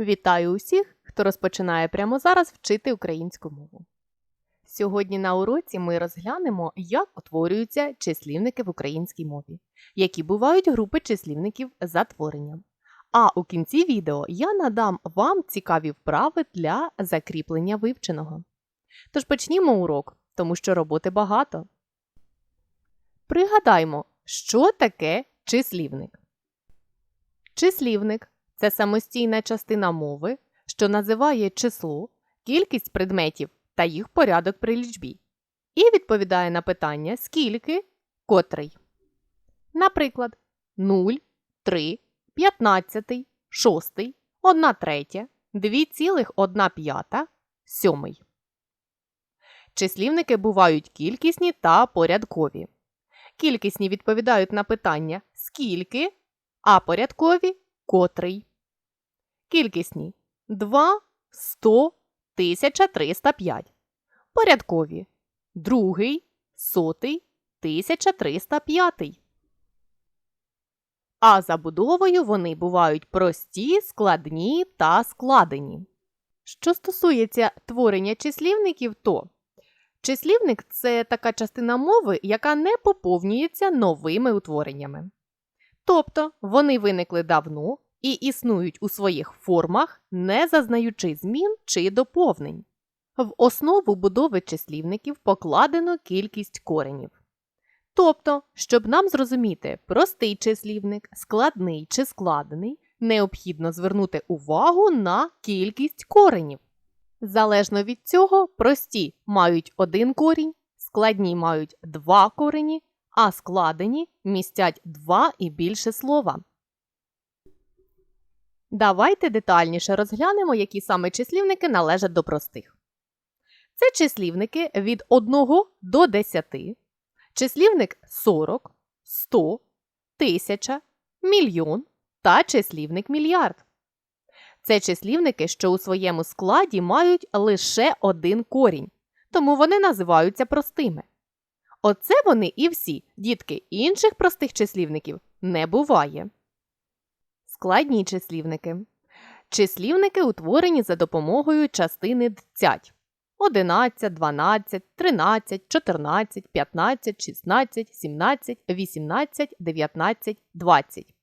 Вітаю усіх, хто розпочинає прямо зараз вчити українську мову. Сьогодні на уроці ми розглянемо, як утворюються числівники в українській мові, які бувають групи числівників за творенням. А у кінці відео я надам вам цікаві вправи для закріплення вивченого. Тож почнімо урок, тому що роботи багато. Пригадаймо, що таке числівник. Числівник це самостійна частина мови, що називає число, кількість предметів та їх порядок при лічбі, і відповідає на питання скільки, котрий. Наприклад, 0, 3, 15, 6, 1 третя, 2,1 п'ята, 7. Числівники бувають кількісні та порядкові. Кількісні відповідають на питання скільки, а порядкові котрий. Кількісні 2, 100, 1305. Порядкові другий, сотий, 1305. А забудовою вони бувають прості, складні та складені. Що стосується творення числівників, то числівник це така частина мови, яка не поповнюється новими утвореннями. Тобто вони виникли давно і існують у своїх формах, не зазнаючи змін чи доповнень. В основу будови числівників покладено кількість коренів. Тобто, щоб нам зрозуміти простий числівник, складний чи складений, необхідно звернути увагу на кількість коренів. Залежно від цього, прості мають один корінь, складні мають два корені, а складені містять два і більше слова. Давайте детальніше розглянемо, які саме числівники належать до простих. Це числівники від 1 до 10, числівник 40, 100, 1000, мільйон та числівник мільярд. Це числівники, що у своєму складі мають лише один корінь, тому вони називаються простими. Оце вони і всі, дітки інших простих числівників не буває. Складні числівники. Числівники утворені за допомогою частини дцять. 11, 12, 13, 14, 15, 16, 17, 18, 19, 20.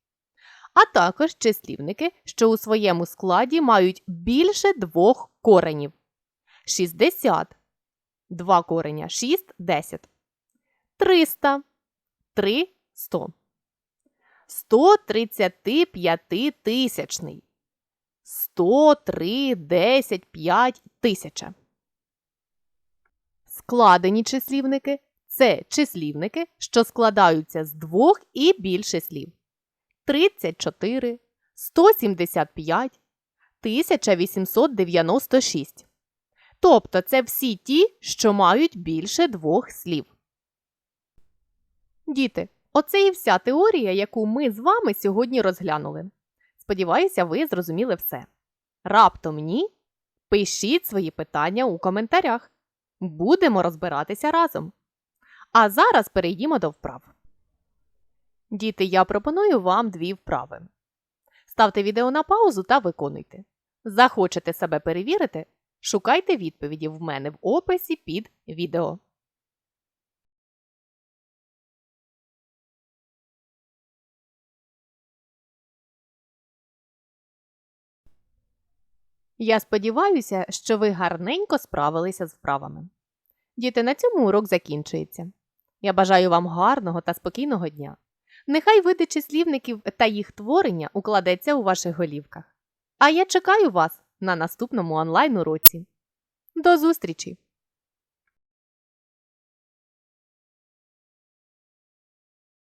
А також числівники, що у своєму складі мають більше двох коренів. 60. Два кореня 6 10. 300. 3 100. 135 тисячний. 103 10 5 тисяча. Складені числівники це числівники, що складаються з двох і більше слів. 34, 175, 1896. Тобто це всі ті, що мають більше двох слів. Діти, оце і вся теорія, яку ми з вами сьогодні розглянули. Сподіваюся, ви зрозуміли все. Раптом ні? Пишіть свої питання у коментарях. Будемо розбиратися разом. А зараз перейдімо до вправ. Діти, я пропоную вам дві вправи. Ставте відео на паузу та виконуйте. Захочете себе перевірити? Шукайте відповіді в мене в описі під відео. Я сподіваюся, що ви гарненько справилися з вправами. Діти, на цьому урок закінчується. Я бажаю вам гарного та спокійного дня. Нехай види числівників та їх творення укладеться у ваших голівках. А я чекаю вас на наступному онлайн уроці. До зустрічі!